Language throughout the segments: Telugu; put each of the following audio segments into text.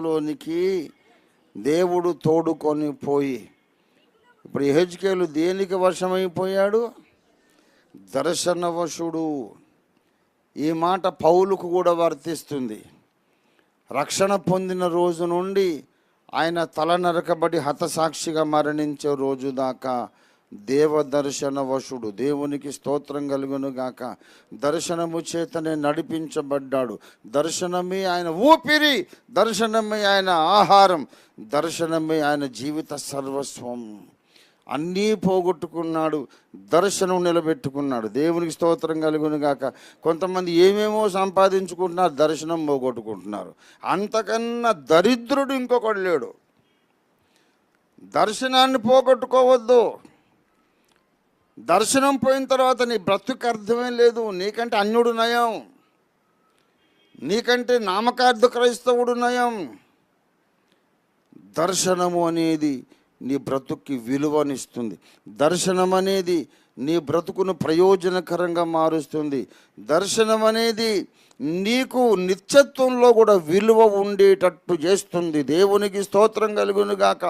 లోనికి దేవుడు తోడుకొని పోయి ఇప్పుడు హెచ్కేలు దేనికి వశమైపోయాడు? దర్శనవశుడు. ఈ మాట పౌలుకు కూడా వర్తిస్తుంది. రక్షణ పొందిన రోజు నుండి ఆయన తల నరకబడి హతసాక్షిగా మరణించే రోజు దాకా దేవ దర్శన వశుడు దేవునికి స్తోత్రం కలుగును గాక దర్శనము చేతనే నడిపించబడ్డాడు. దర్శనమే ఆయన ఊపిరి దర్శనమే ఆయన ఆహారం దర్శనమే ఆయన జీవిత సర్వస్వం. అన్నీ పోగొట్టుకున్నాడు దర్శనం నిలబెట్టుకున్నాడు. దేవునికి స్తోత్రం కలుగును గాక కొంతమంది ఏమేమో సంపాదించుకుంటున్నారు దర్శనం పోగొట్టుకుంటున్నారు. అంతకన్నా దరిద్రుడు ఇంకొకడు లేడు. దర్శనాన్ని పోగొట్టుకోవద్దు. దర్శనం పోయిన తర్వాత నీ బ్రతుకు అర్థమే లేదు నీకంటే అన్యుడు నయం. నీకంటే నామకార్థ క్రైస్తవుడు నయం. దర్శనము అనేది నీ బ్రతుక్కి విలువనిస్తుంది. దర్శనం అనేది నీ బ్రతుకును ప్రయోజనకరంగా మారుస్తుంది. దర్శనం అనేది నీకు నిత్యత్వంలో కూడా విలువ ఉండేటట్టు చేస్తుంది. దేవునికి స్తోత్రం కలుగును గాక.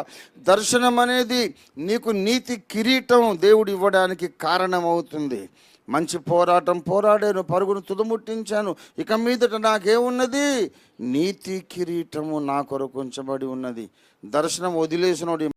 దర్శనం అనేది నీకు నీతి కిరీటం దేవుడు ఇవ్వడానికి కారణమవుతుంది. మంచి పోరాటం పోరాడాను పరుగును తుదముట్టించాను. ఇక మీదట నాకేమున్నది? నీతి కిరీటము నా కొరకు ఉంచబడి ఉన్నది. దర్శనం వదిలేసినోడు